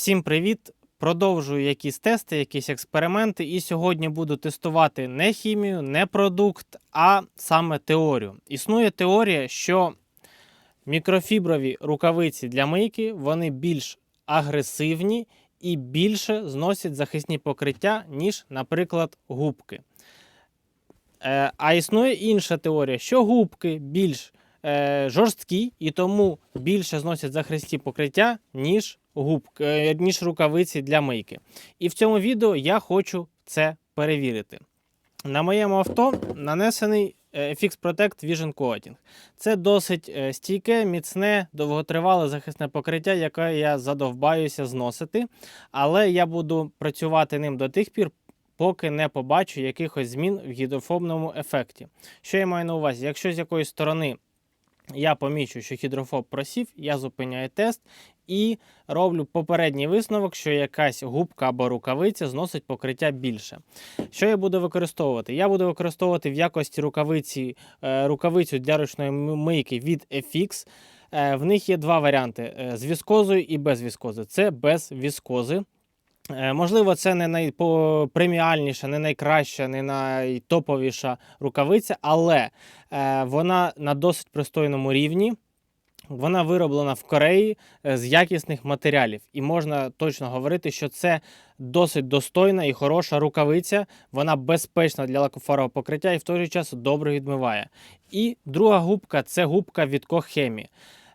Всім привіт! Продовжую якісь тести, якісь експерименти. І сьогодні буду тестувати не хімію, не продукт, а саме теорію. Існує теорія, що мікрофіброві рукавиці для мийки вони більш агресивні і більше зносять захисні покриття, ніж, наприклад, губки. Е, а існує інша теорія, що губки більш е, жорсткі і тому більше зносять захисні покриття, ніж губки, е, ніж рукавиці для мийки. І в цьому відео я хочу це перевірити. На моєму авто нанесений е, FX Protect Vision Coating. Це досить е, стійке, міцне, довготривале захисне покриття, яке я задовбаюся зносити. Але я буду працювати ним до тих пір, поки не побачу якихось змін в гідрофобному ефекті. Що я маю на увазі? Якщо з якоїсь сторони я помічу, що гідрофоб просів, я зупиняю тест і роблю попередній висновок, що якась губка або рукавиця зносить покриття більше. Що я буду використовувати? Я буду використовувати в якості рукавиці е, рукавицю для ручної мийки від FX. Е, В них є два варіанти: е, з віскозою і без віскози. Це без віскози. Можливо, це не найпреміальніша, не найкраща, не найтоповіша рукавиця, але вона на досить пристойному рівні. Вона вироблена в Кореї е, з якісних матеріалів, і можна точно говорити, що це досить достойна і хороша рукавиця. Вона безпечна для лакофарового покриття і в той же час добре відмиває. І друга губка це губка від Кохемі.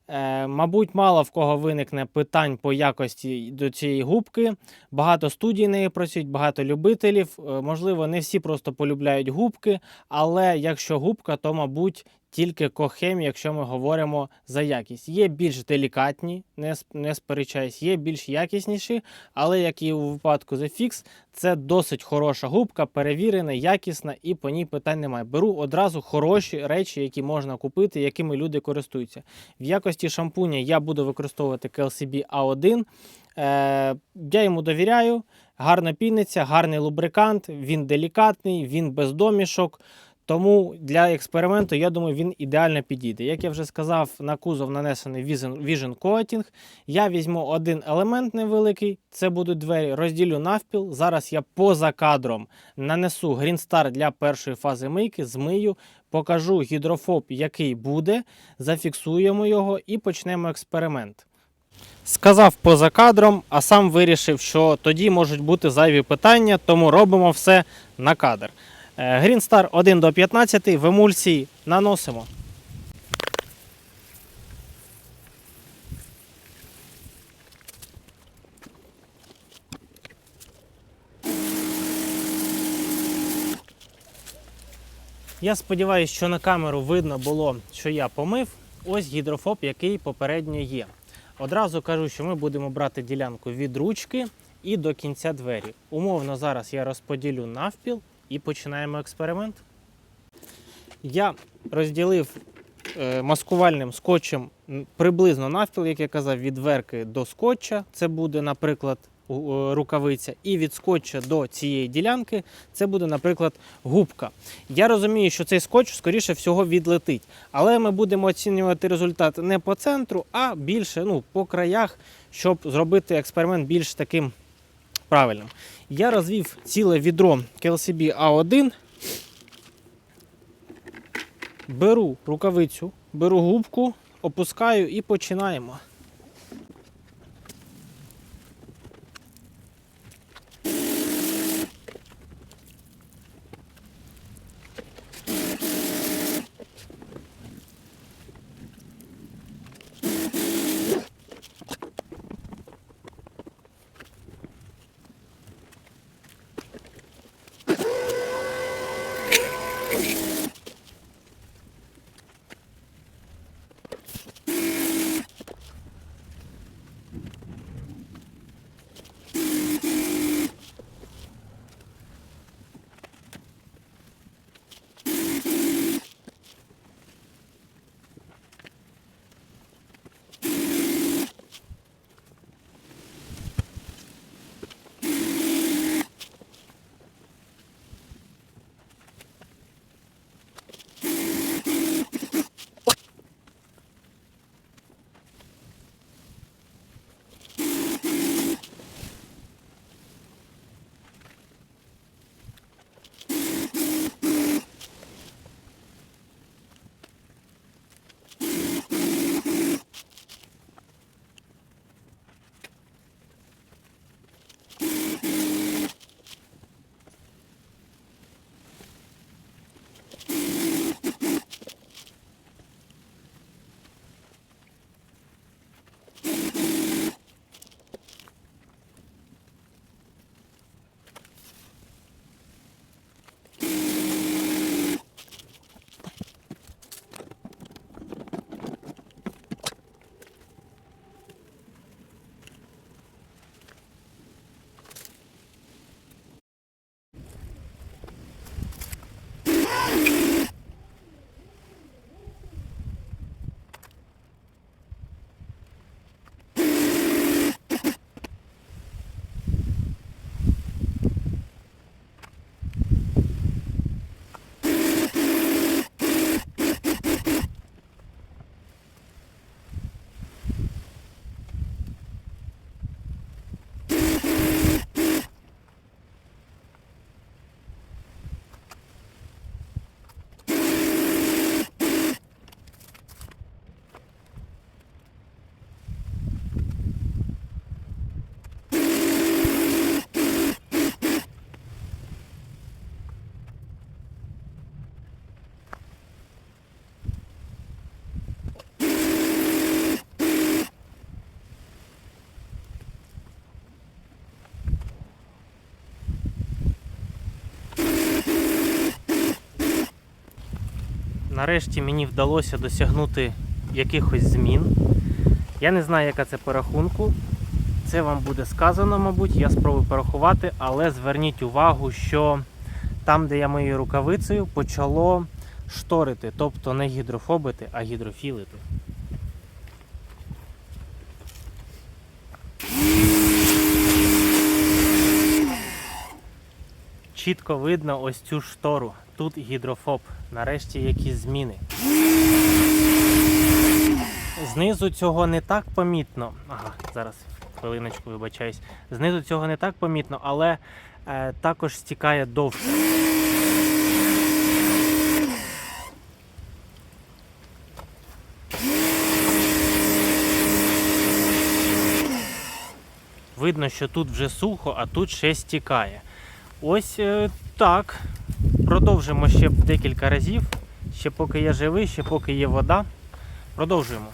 Е, мабуть, мало в кого виникне питань по якості до цієї губки. Багато студій неї працюють, багато любителів. Е, можливо, не всі просто полюбляють губки, але якщо губка, то, мабуть, тільки кохем, якщо ми говоримо за якість. Є більш делікатні, не, сп- не сперечаюсь, є більш якісніші, але як і у випадку The Fix, це досить хороша губка, перевірена, якісна і по ній питань немає. Беру одразу хороші речі, які можна купити, якими люди користуються. В якості шампуня я буду використовувати KLCB A1. Е, я йому довіряю, гарно піниться, гарний лубрикант, він делікатний, він без домішок. Тому для експерименту, я думаю, він ідеально підійде. Як я вже сказав, на кузов нанесений Vision Coating. Я візьму один елемент невеликий, це будуть двері, розділю навпіл. Зараз я поза кадром нанесу Star для першої фази мийки, змию, покажу гідрофоб, який буде, зафіксуємо його і почнемо експеримент. Сказав поза кадром, а сам вирішив, що тоді можуть бути зайві питання, тому робимо все на кадр. Е, Green Star 1 до 15 в емульсії наносимо. Я сподіваюся, що на камеру видно було, що я помив. Ось гідрофоб, який попередньо є. Одразу кажу, що ми будемо брати ділянку від ручки і до кінця двері. Умовно, зараз я розподілю навпіл і починаємо експеримент. Я розділив е, маскувальним скотчем приблизно навпіл, як я казав, від дверки до скотча. Це буде, наприклад, е, рукавиця, і від скотча до цієї ділянки це буде, наприклад, губка. Я розумію, що цей скотч, скоріше всього, відлетить. Але ми будемо оцінювати результат не по центру, а більше ну, по краях, щоб зробити експеримент більш таким правильним. Я розвів ціле відро KLCB A1. Беру рукавицю, беру губку, опускаю і починаємо. Нарешті мені вдалося досягнути якихось змін. Я не знаю, яка це порахунку. Це вам буде сказано, мабуть, я спробую порахувати, але зверніть увагу, що там, де я моєю рукавицею, почало шторити, тобто не гідрофобити, а гідрофілити. Чітко видно ось цю штору. Тут гідрофоб. Нарешті якісь зміни. Знизу цього не так помітно. Ага, зараз хвилиночку вибачаюсь. Знизу цього не так помітно, але е, також стікає довше. Видно, що тут вже сухо, а тут ще стікає. Ось е, так. Продовжимо ще декілька разів. Ще поки я живий, ще поки є вода. Продовжуємо.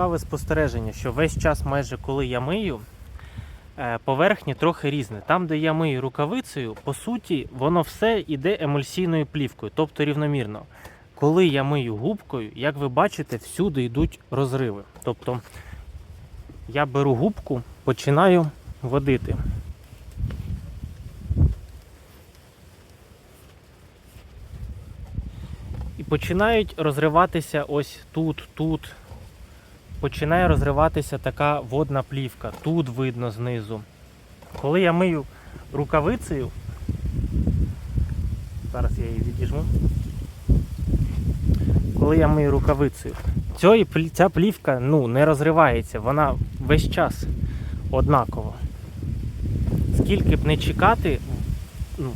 Цікаве спостереження, що весь час, майже коли я мию, е, поверхні трохи різні. Там, де я мию рукавицею, по суті, воно все йде емульсійною плівкою, тобто рівномірно. Коли я мию губкою, як ви бачите, всюди йдуть розриви. Тобто я беру губку, починаю водити. І починають розриватися ось тут, тут, починає розриватися така водна плівка. Тут видно знизу. Коли я мию рукавицею, зараз я її відіжму. Коли я мию рукавицею, ця плівка ну, не розривається, вона весь час однакова. Скільки б не чекати, ну,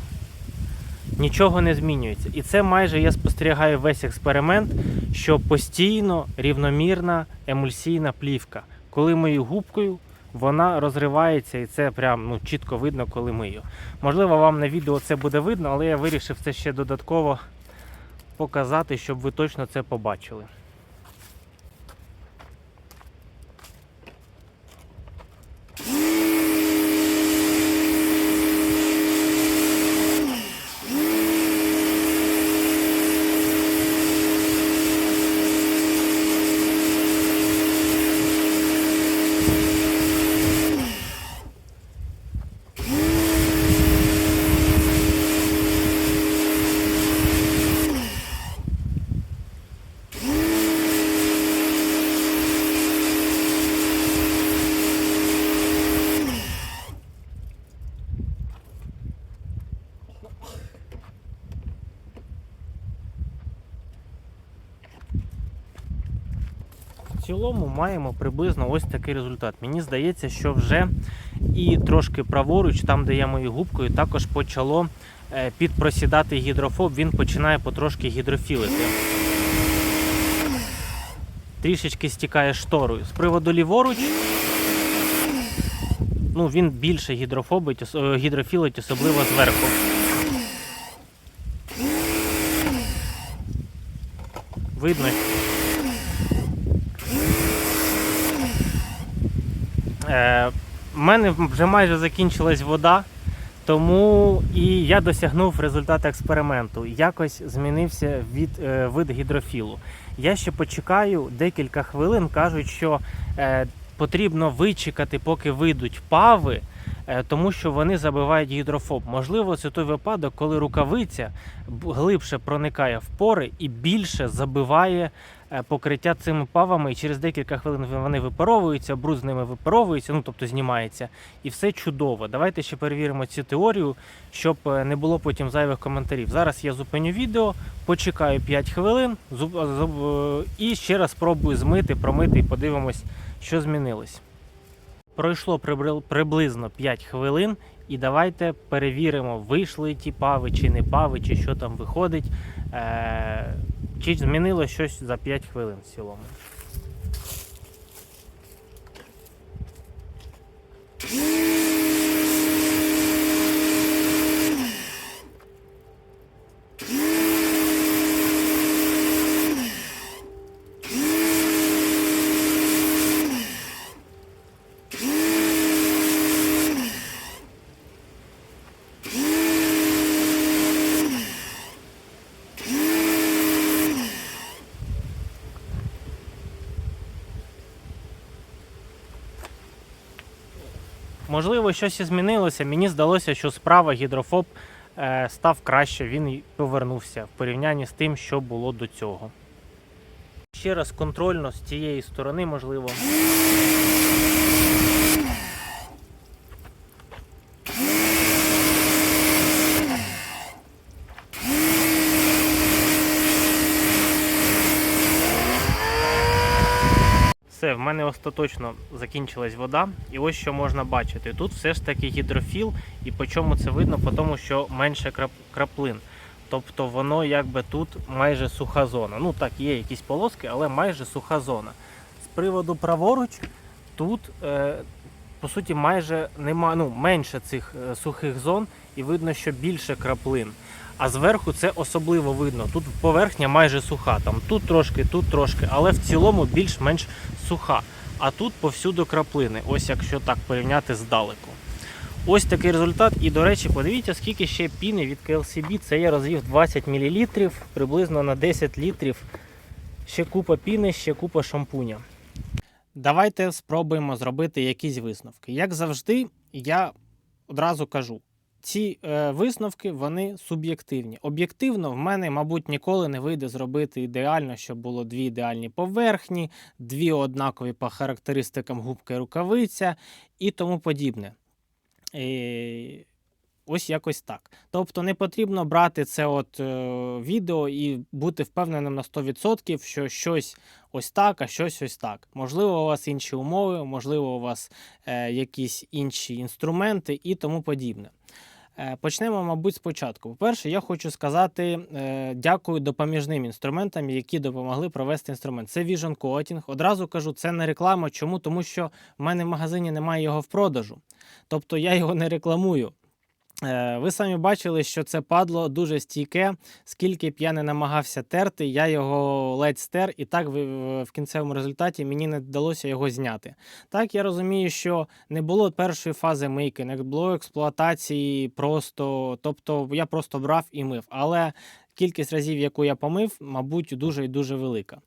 нічого не змінюється. І це майже я спостерігаю весь експеримент, що постійно рівномірна емульсійна плівка. Коли мию губкою, вона розривається і це прям ну, чітко видно, коли мию. Можливо, вам на відео це буде видно, але я вирішив це ще додатково показати, щоб ви точно це побачили. Цілому маємо приблизно ось такий результат. Мені здається, що вже і трошки праворуч, там де я мою губкою, також почало е, підпросідати гідрофоб, він починає потрошки гідрофілити. Трішечки стікає шторою. З приводу ліворуч, ну він більше гідрофобить, е, гідрофілить, особливо зверху. Видно, Е, в мене вже майже закінчилась вода, тому і я досягнув результату експерименту. Якось змінився від, е, вид гідрофілу. Я ще почекаю декілька хвилин. Кажуть, що е, потрібно вичекати, поки вийдуть пави. е, тому що вони забивають гідрофоб. Можливо, це той випадок, коли рукавиця глибше проникає в пори і більше забиває е, покриття цими павами, і через декілька хвилин вони випаровуються, бруд з ними випаровується, ну тобто знімається, і все чудово. Давайте ще перевіримо цю теорію, щоб е, не було потім зайвих коментарів. Зараз я зупиню відео, почекаю 5 хвилин е, і ще раз спробую змити, промити і подивимось, що змінилось. Пройшло приблизно 5 хвилин, і давайте перевіримо, вийшли ті пави чи не пави, чи що там виходить. Чи змінило щось за 5 хвилин в цілому. Можливо, щось і змінилося. Мені здалося, що справа гідрофоб е, став краще, він повернувся в порівнянні з тим, що було до цього. Ще раз контрольно з цієї сторони, можливо. Все, в мене остаточно закінчилась вода, і ось що можна бачити. Тут все ж таки гідрофіл, і по чому це видно? По тому, що менше краплин. Тобто воно якби тут майже суха зона. Ну так, є якісь полоски, але майже суха зона. З приводу праворуч, тут е, по суті майже нема, ну, менше цих е, сухих зон, і видно, що більше краплин. А зверху це особливо видно. Тут поверхня майже суха. Там тут трошки, тут трошки, але в цілому більш-менш суха. А тут повсюду краплини. Ось якщо так порівняти здалеку. Ось такий результат. І, до речі, подивіться, скільки ще піни від KLCB. Це я розвів 20 мл, приблизно на 10 літрів. Ще купа піни, ще купа шампуня. Давайте спробуємо зробити якісь висновки. Як завжди, я одразу кажу. Ці е, висновки вони суб'єктивні. Об'єктивно, в мене, мабуть, ніколи не вийде зробити ідеально, щоб було дві ідеальні поверхні, дві однакові по характеристикам губка і рукавиця і тому подібне. Е, ось якось так. Тобто не потрібно брати це от е, відео і бути впевненим на 100%, що щось ось так, а щось ось так. Можливо, у вас інші умови, можливо, у вас е, якісь інші інструменти і тому подібне. Е, Почнемо, мабуть, спочатку. По-перше, я хочу сказати е, дякую допоміжним інструментам, які допомогли провести інструмент. Це Vision Coating. Одразу кажу, це не реклама. Чому? Тому що в мене в магазині немає його в продажу. Тобто я його не рекламую. Е, Ви самі бачили, що це падло дуже стійке. Скільки б я не намагався терти, я його ледь стер, і так в, в кінцевому результаті мені не вдалося його зняти. Так, я розумію, що не було першої фази мийки, не було експлуатації просто, тобто я просто брав і мив. Але кількість разів, яку я помив, мабуть, дуже і дуже велика.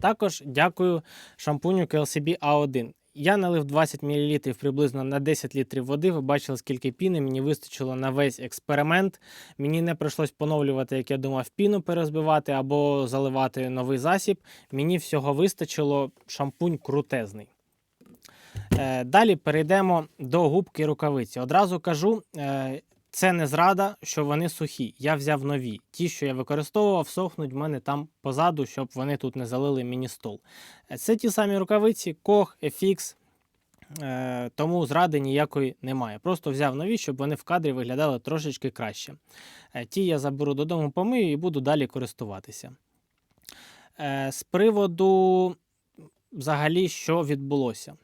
Також дякую шампуню KLCB A1. Я налив 20 мл приблизно на 10 літрів води. Ви бачили, скільки піни мені вистачило на весь експеримент. Мені не прийшлось поновлювати, як я думав, піну перезбивати або заливати новий засіб. Мені всього вистачило шампунь крутезний. Е, Далі перейдемо до губки рукавиці. Одразу кажу, е, це не зрада, що вони сухі. Я взяв нові. Ті, що я використовував, сохнуть в мене там позаду, щоб вони тут не залили мені стол. Е, Це ті самі рукавиці, Koch, FX, е, тому зради ніякої немає. Просто взяв нові, щоб вони в кадрі виглядали трошечки краще. Е, Ті я заберу додому, помию і буду далі користуватися. З приводу взагалі, що відбулося.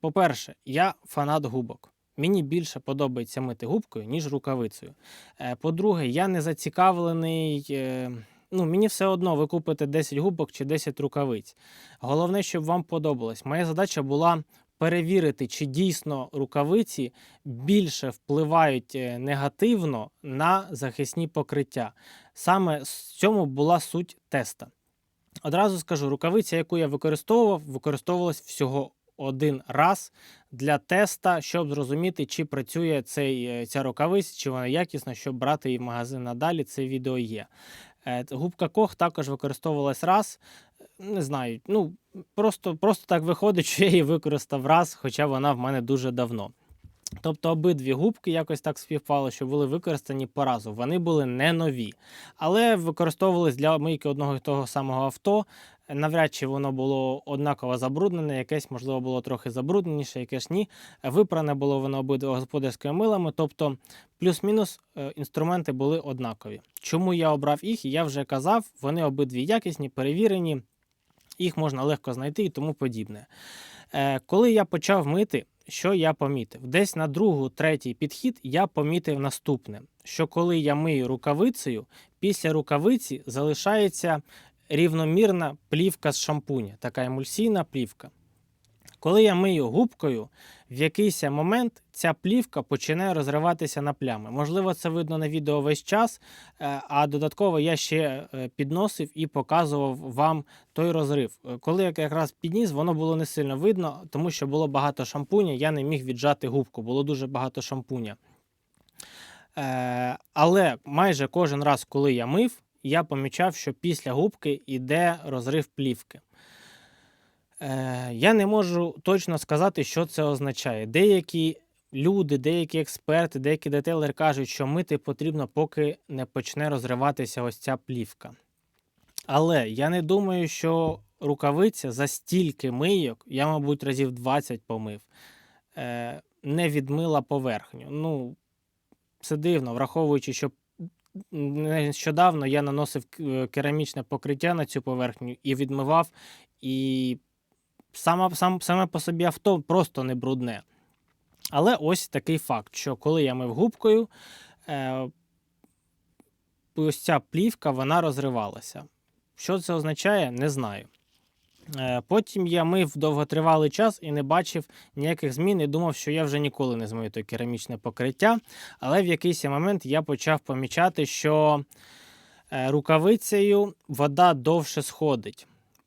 По-перше, я фанат губок. Мені більше подобається мити губкою, ніж рукавицею. Е, По-друге, я не зацікавлений. е, Ну, мені все одно ви купите 10 губок чи 10 рукавиць. Головне, щоб вам подобалось. Моя задача була перевірити, чи дійсно рукавиці більше впливають е, негативно на захисні покриття. Саме в цьому була суть теста. Одразу скажу, рукавиця, яку я використовував, використовувалась всього один раз для теста, щоб зрозуміти, чи працює цей, е, ця рукавиця, чи вона якісна, щоб брати її в магазин надалі. Це відео є. Е, Губка Кох також використовувалась раз. Не знаю, ну просто, просто так виходить, що я її використав раз, хоча вона в мене дуже давно. Тобто обидві губки якось так співпало, що були використані по разу. Вони були не нові, але використовувались для мийки одного і того самого авто. Навряд чи воно було однаково забруднене, якесь, можливо, було трохи забрудненіше, якесь ні. Випране було воно обидва господарськими милами, тобто плюс-мінус е, інструменти були однакові. Чому я обрав їх? Я вже казав, вони обидві якісні, перевірені, їх можна легко знайти і тому подібне. Е, Коли я почав мити, що я помітив? Десь на другу, третій підхід я помітив наступне: що коли я мию рукавицею, після рукавиці залишається рівномірна плівка з шампуня, така емульсійна плівка. Коли я мию губкою, в якийсь момент ця плівка починає розриватися на плями. Можливо, це видно на відео весь час, е, а додатково я ще е, підносив і показував вам той розрив. Е, Коли я якраз підніс, воно було не сильно видно, тому що було багато шампуня, я не міг віджати губку, було дуже багато шампуня. Але майже кожен раз, коли я мив, я помічав, що після губки йде розрив плівки. Е, я не можу точно сказати, що це означає. Деякі люди, деякі експерти, деякі детейлери кажуть, що мити потрібно, поки не почне розриватися ось ця плівка. Але я не думаю, що рукавиця за стільки мийок, я, мабуть, разів 20 помив, е, не відмила поверхню. Ну, це дивно, враховуючи, що нещодавно я наносив е, керамічне покриття на цю поверхню і відмивав, і саме, сам, саме по собі авто просто не брудне. Але ось такий факт, що коли я мив губкою, е, ось ця плівка вона розривалася. Що це означає, не знаю. Е, Потім я мив довготривалий час і не бачив ніяких змін і думав, що я вже ніколи не змию то керамічне покриття. Але в якийсь момент я почав помічати, що е, рукавицею вода довше сходить.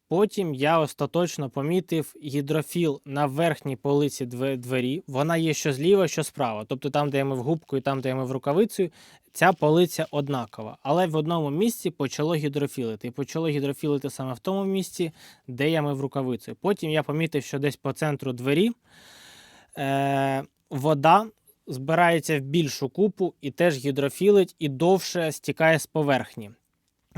Потім я остаточно помітив гідрофіл на верхній полиці двері. Вона є що зліва, що справа. Тобто там, де я мив губку і там, де я мив рукавицею, ця полиця однакова. Але в одному місці почало гідрофілити. І почало гідрофілити саме в тому місці, де я мив рукавицю. Потім я помітив, що десь по центру двері е, вода збирається в більшу купу і теж гідрофілить і довше стікає з поверхні.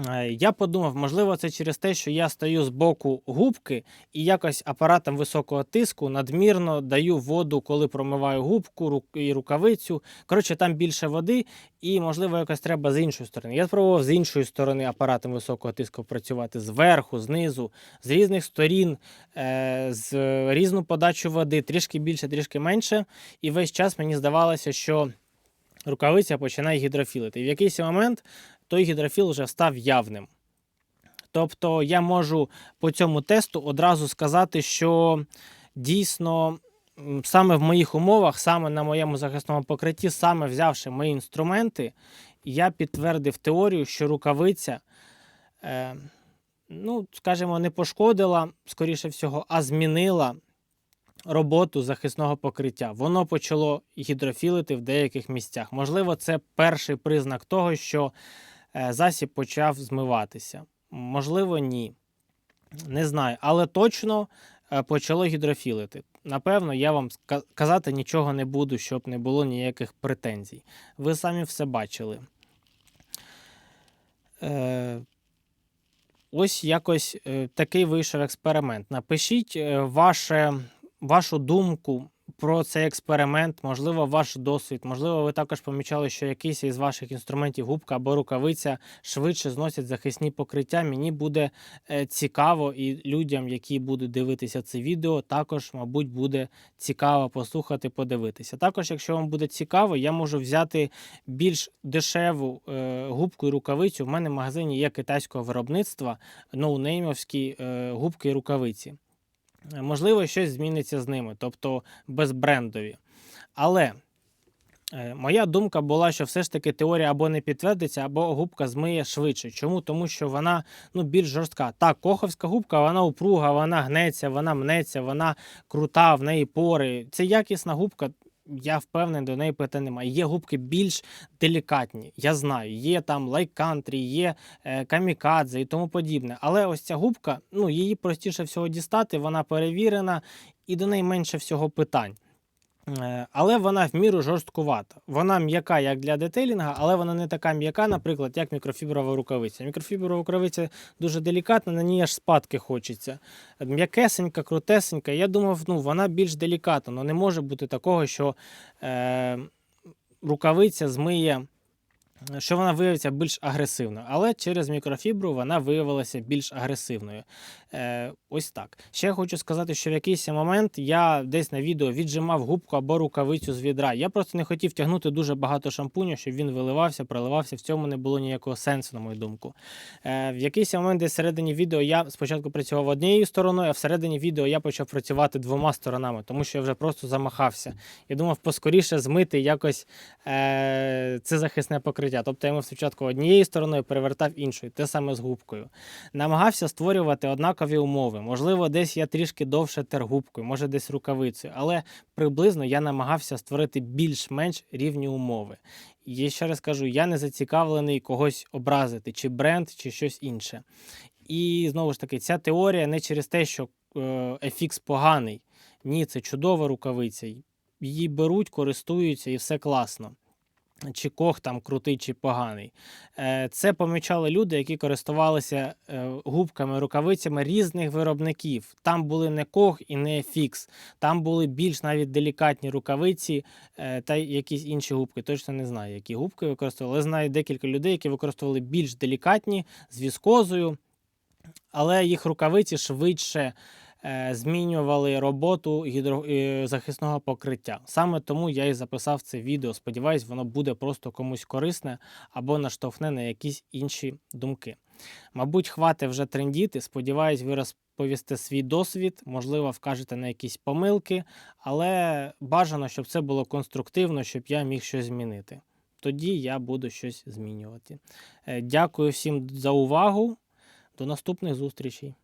Е, Я подумав, можливо, це через те, що я стою з боку губки і якось апаратом високого тиску надмірно даю воду, коли промиваю губку і рукавицю. Коротше, там більше води, і, можливо, якось треба з іншої сторони. Я спробував з іншої сторони апаратом високого тиску працювати зверху, знизу, з різних сторін, е, з різну подачу води, трішки більше, трішки менше. І весь час мені здавалося, що рукавиця починає гідрофілити. І в якийсь момент той гідрофіл вже став явним. Тобто я можу по цьому тесту одразу сказати, що дійсно саме в моїх умовах, саме на моєму захисному покритті, саме взявши мої інструменти, я підтвердив теорію, що рукавиця, е, ну, скажімо, не пошкодила, скоріше всього, а змінила роботу захисного покриття. Воно почало гідрофілити в деяких місцях. Можливо, це перший признак того, що засіб почав змиватися. Можливо, ні. Не знаю, але точно е, почало гідрофілити. Напевно, я вам казати нічого не буду, щоб не було ніяких претензій. Ви самі все бачили. Е, ось якось е, такий вийшов експеримент. Напишіть е, ваше, вашу думку про цей експеримент, можливо, ваш досвід. Можливо, ви також помічали, що якийсь із ваших інструментів, губка або рукавиця, швидше зносять захисні покриття. Мені буде е, цікаво, і людям, які будуть дивитися це відео, також, мабуть, буде цікаво послухати, подивитися. Також, якщо вам буде цікаво, я можу взяти більш дешеву е, губку і рукавицю. В мене в магазині є китайського виробництва ноунеймовські е, губки і рукавиці. Можливо, щось зміниться з ними, тобто безбрендові. Але Е, Моя думка була, що все ж таки теорія або не підтвердиться, або губка змиє швидше. Чому? Тому що вона ну, більш жорстка. Так, коховська губка, вона упруга, вона гнеться, вона мнеться, вона крута, в неї пори. Це якісна губка. Я впевнений, до неї питань немає. Є губки більш делікатні. Я знаю, є там лайкантрі, є е, камікадзе і тому подібне. Але ось ця губка, ну її простіше всього дістати, вона перевірена і до неї менше всього питань. Е, Але вона в міру жорсткувата. Вона м'яка як для детейлінга, але вона не така м'яка, наприклад, як мікрофіброва рукавиця. Мікрофіброва рукавиця дуже делікатна, на ній аж спадки хочеться. М'якесенька, крутесенька. Я думав, ну вона більш делікатна. але не може бути такого, що е, рукавиця змиє. Що вона виявиться більш агресивною, але через мікрофібру вона виявилася більш агресивною. Е, ось так. Ще хочу сказати, що в якийсь момент я десь на відео віджимав губку або рукавицю з відра. Я просто не хотів тягнути дуже багато шампуню, щоб він виливався, проливався. В цьому не було ніякого сенсу, на мою думку. Е, в якийсь момент, десь всередині відео, я спочатку працював однією стороною, а всередині відео я почав працювати двома сторонами, тому що я вже просто замахався. Я думав, поскоріше змити якось е, це захисне покриття. Тобто я йому спочатку однією стороною перевертав іншою, те саме з губкою. Намагався створювати однакові умови. Можливо, десь я трішки довше тер губкою, може десь рукавицею, але приблизно я намагався створити більш-менш рівні умови. І ще раз кажу, я не зацікавлений когось образити, чи бренд, чи щось інше. І знову ж таки, ця теорія не через те, що е, FX поганий. Ні, це чудова рукавиця. Її беруть, користуються і все класно. Чи кох там крутий чи поганий. Е, Це помічали люди, які користувалися е, губками, рукавицями різних виробників. Там були не кох і не фікс, там були більш навіть делікатні рукавиці е, та якісь інші губки. Точно не знаю, які губки використовували. Але знаю декілька людей, які використовували більш делікатні з віскозою, але їх рукавиці швидше змінювали роботу гідро... е, захисного покриття. Саме тому я і записав це відео. Сподіваюсь, воно буде просто комусь корисне або наштовхне на якісь інші думки. Мабуть, хватить вже трендіти. Сподіваюсь, ви розповісте свій досвід, можливо, вкажете на якісь помилки, але бажано, щоб це було конструктивно, щоб я міг щось змінити. Тоді я буду щось змінювати. Е, Дякую всім за увагу. До наступних зустрічей.